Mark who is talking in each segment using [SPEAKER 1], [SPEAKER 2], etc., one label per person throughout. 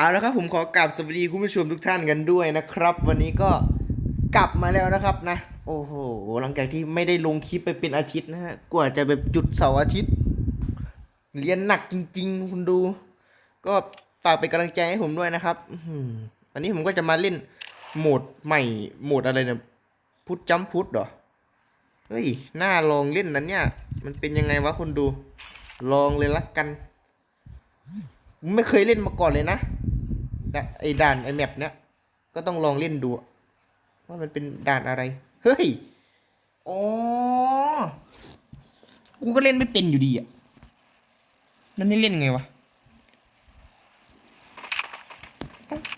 [SPEAKER 1] เอาละครับผมขอกราบสวัสดีคุณผู้ชมทุกท่านกันด้วยนะครับ วันนี้ก็กลับมาแล้วนะครับนะ โอ้โหหลังจากที่ไม่ได้ลงคลิปไปเป็นอาทิตย์นะฮะกว่าจะแบบจุดเสาร์อาทิตย์ เรียนหนักจริง ๆ คุณดู ก็ฝากเป็นกำลังใจให้ผมด้วยนะครับอันนี้ผมก็จะมาเล่นโหมดใหม่โหมดอะไรเนี่ยพุทจัมพุทเหรอเฮ้ยน่าลองเล่นนั้นเนี่ย มันเป็นยังไงวะคนดู ลองเลยละกัน ไม่เคยเล่นมาก่อนเลยนะ ไอ้ด่านไอ้แมปเนี้ยก็ต้องลองเล่นดู ว่ามันเป็นด่านอะไร เฮ้ยอ๋อกูก็เล่นไม่เป็นอยู่ดีอะมันให้เล่นไงวะ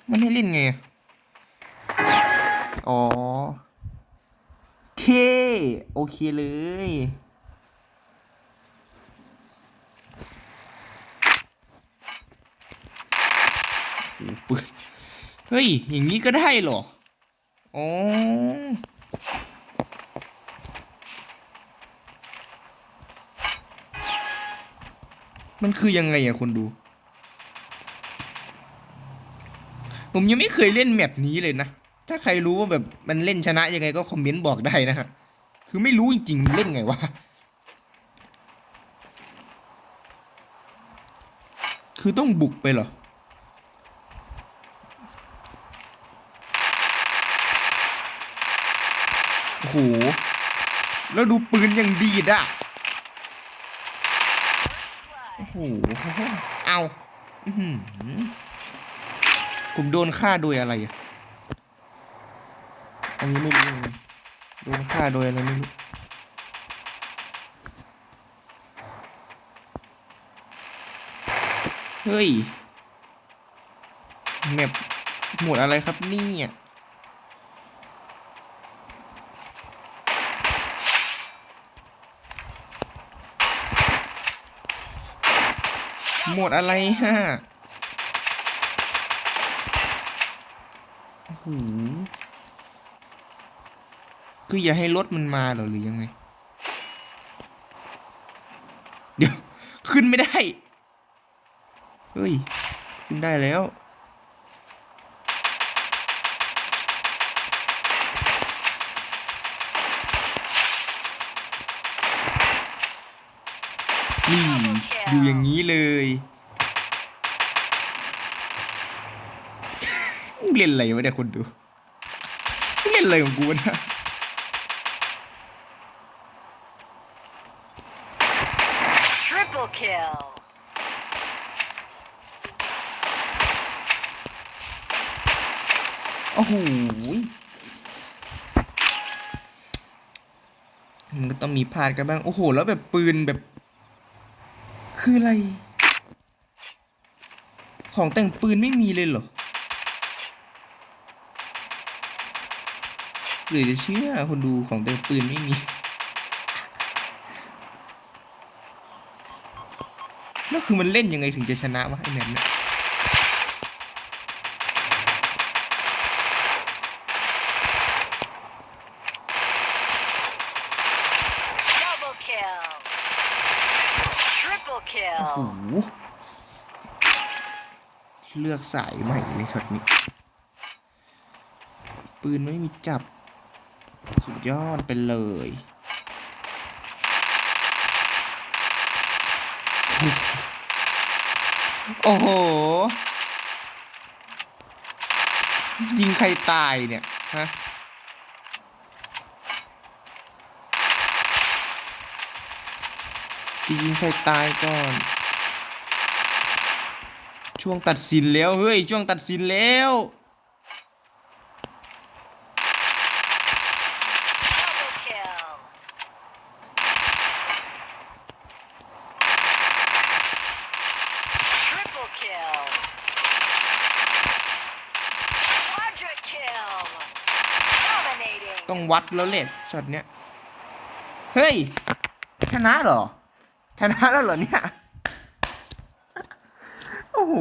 [SPEAKER 1] มันให้เล่นไงอะอ๋อโอเค โอเคเลย โอ้โหปืน เฮ้ย อย่างนี้ก็ได้เหรอ อ๋อ มันคือยังไงอะคนดู ผมยังไม่เคยเล่นแมปนี้เลยนะ ถ้าใครรู้ว่าแบบมันเล่นชนะยังไงก็คอมเมนต์บอกได้นะฮะ คือไม่รู้จริงๆ เล่นไงวะ คือต้องบุกไปเหรอ โอ้โห แล้วดูปืนยังดีดอะ โอ้โห เอาอื้อหือผมโดนฆ่าโดยอะไรอะ อันนี้ไม่รู้โดนฆ่าโดยอะไรไม่รู้เฮ้ยแมปหมดอะไรครับเนี่ย หมดอะไรฮะหูคืออย่าให้รถมันมาหรอหรือยังไง เดี๋ยว ขึ้นไม่ได้ เฮ้ย ขึ้นได้แล้ว นี่ อยู่อย่างนี้เลย เล่นอะไรวะเนี่ยคนดู เล่นอะไรของกูวะเนะ
[SPEAKER 2] Triple kill.
[SPEAKER 1] โอ้โหมันก็ต้องมีพลาดกันบ้าง โอ้โห แล้วแบบปืนแบบ คืออะไร ของแต่งปืนไม่มีเลยเหรอหรือจะเชื่อคนดูของแต่งปืนไม่มี แล้วคือมันเล่นยังไงถึงจะชนะวะไอ้แมนเนี่ย โอ้โหเลือกสายใหม่ในช็อตนี้ ปืนไม่มีจับ สุดยอดไปเลยโอ้โห ยิงใครตายเนี่ย ฮะ จะ ยิงใครตายก่อน ช่วงตัดสินแล้ว เฮ้ย ช่วงตัดสินแล้ว
[SPEAKER 2] Double kill. Triple kill. Quadra kill. Dominating.
[SPEAKER 1] ต้องวัดแล้วแหละช็อตเนี้ย เฮ้ย ชนะเหรอ ชนะแล้วเหรอเนี่ย โอ้โห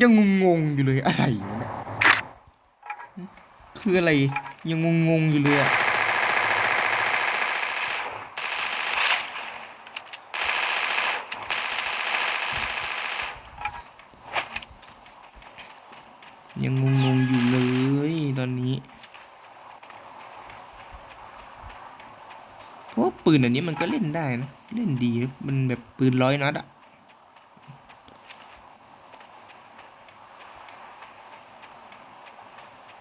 [SPEAKER 1] ยังงงๆอยู่เลยอะไร คืออะไร ยังงงๆอยู่เลยอะ ยังงงๆอยู่เลยตอนนี้ เพราะปืนอันนี้มันก็เล่นได้นะ เล่นดีมันแบบปืนร้อยนัดอะ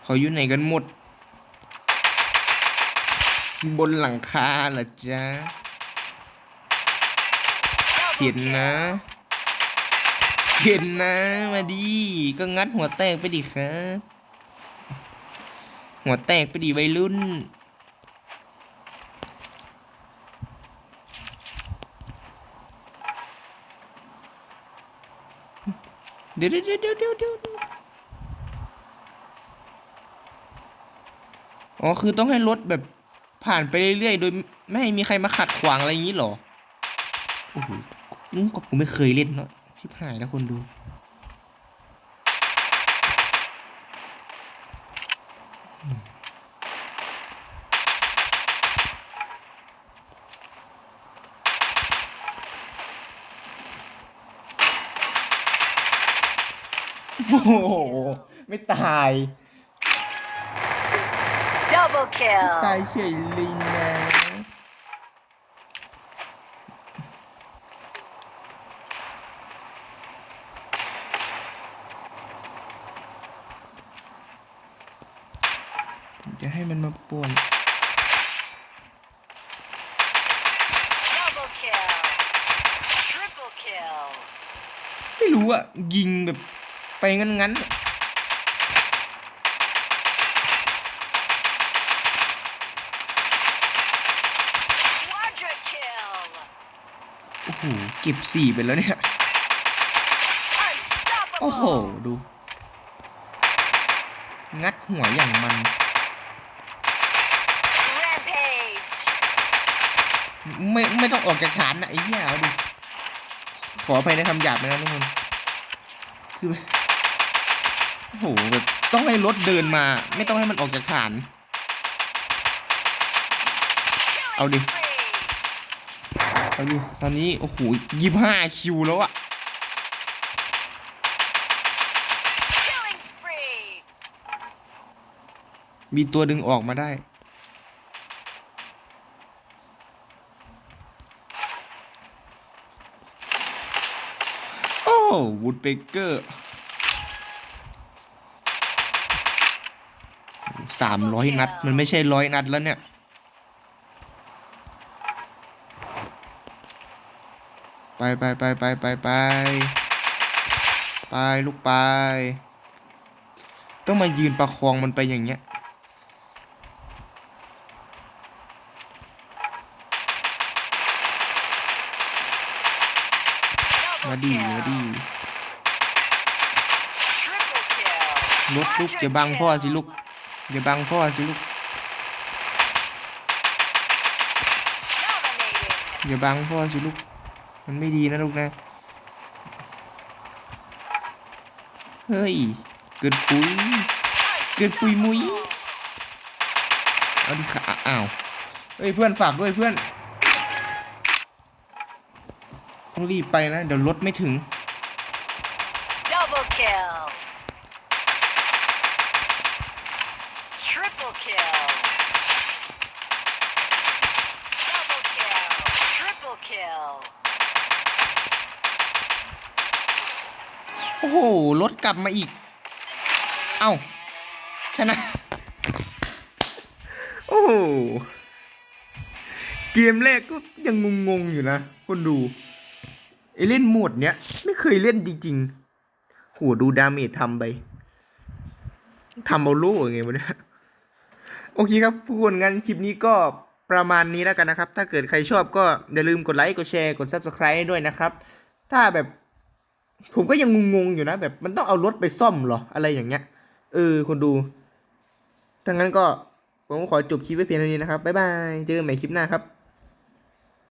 [SPEAKER 1] เขาอยู่ไหนกันหมด บนหลังคาเหรอจ๊ะ เห็นนะ เห็นนะ มาดีก็งัดหัวแตกไปดิครับหัวแตกไปดิวัยรุ่น เดี๋ยวเดี๋ยวเดี๋ยวเดี๋ยวเดี๋ยวอ๋อ คือต้องให้รถแบบผ่านไปเรื่อยๆ โดยไม่ให้มีใครมาขัดขวางอะไรอย่างนี้หรอ โอ้โหอืมก็กูไม่เคยเล่นเนาะชิบหายแล้วคนดู โอ้โห ไม่ตาย
[SPEAKER 2] Double
[SPEAKER 1] ตาย
[SPEAKER 2] kill.
[SPEAKER 1] เฉยเลยนะจะให้มันมาป่วน
[SPEAKER 2] Double kill. Triple kill.
[SPEAKER 1] ไม่รู้อะยิงแบบ ไปงั้นงั้นๆอะ
[SPEAKER 2] Quadra kill.
[SPEAKER 1] โอ้โหเก็บสี่ไปแล้วเนี่ย โอ้โห
[SPEAKER 2] Unstoppable.
[SPEAKER 1] ดู งัดหัวอย่างมัน
[SPEAKER 2] Rampage.
[SPEAKER 1] ไม่ไม่ต้องออกจากฐานนะไอ้เหี้ยเอาดิขออภัยในคำหยาบนะครับทุกคนคือแบบ โอ้โหแบบต้องให้รถเดินมา ไม่ต้องให้มันออกจากฐาน เอาดิ เอาดิ ตอนนี้ โอ้โหยี่ห้าคิวแล้วอะมีตัวดึงออกมาได้ โอ้วูดเบเกอร์ สามร้อยนัด มันไม่ใช่ร้อยนัดแล้วเนี่ย ไปไปไปไปไปไปไปลูกไป ต้องมายืนประคองมันไปอย่างเงี้ยมา
[SPEAKER 2] Double
[SPEAKER 1] ดี
[SPEAKER 2] kill.
[SPEAKER 1] มาดี
[SPEAKER 2] Triple kill.
[SPEAKER 1] รถลูก
[SPEAKER 2] Quadra
[SPEAKER 1] อย่าบังพ่อสิ
[SPEAKER 2] kill.
[SPEAKER 1] ลูก อย่าบังพ่อสิลูก อย่าบังพ่อสิลูก มันไม่ดีนะลูกนะ เฮ้ย เกิดปุ๋ย เกิดปุ๋ยมุ้ย เอาดิค่ะอ้าวเฮ้ยเพื่อนฝากด้วยเพื่อน ต้องรีบไปนะ เดี๋ยวรถไม่ถึง
[SPEAKER 2] Double kill. Triple kill. Double kill. Triple kill.
[SPEAKER 1] โอ้โหรถกลับมาอีก เอ้า ชนะ โอ้โห เกมแรกก็ยังงงๆอยู่นะ คนดูไอเล่นโหมดเนี้ย ไม่เคยเล่นจริงๆโหดูดาเมจทำไปทำเอาโล่ยังไงวะเนี่ย โอเคครับทุกคนงั้นคลิปนี้ก็ประมาณนี้แล้วกันนะครับ ถ้าเกิดใครชอบก็อย่าลืมกดไลค์กดแชร์กด subscribe ด้วยนะครับ ถ้าแบบผมก็ยังงงๆอยู่นะ แบบมันต้องเอารถไปซ่อมเหรออะไรอย่างเงี้ย เออ คนดูทั้งนั้นก็ผมขอจบคลิปไว้เพียงเท่านี้นะครับบ๊ายบายเจอกันใหม่คลิปหน้าครับ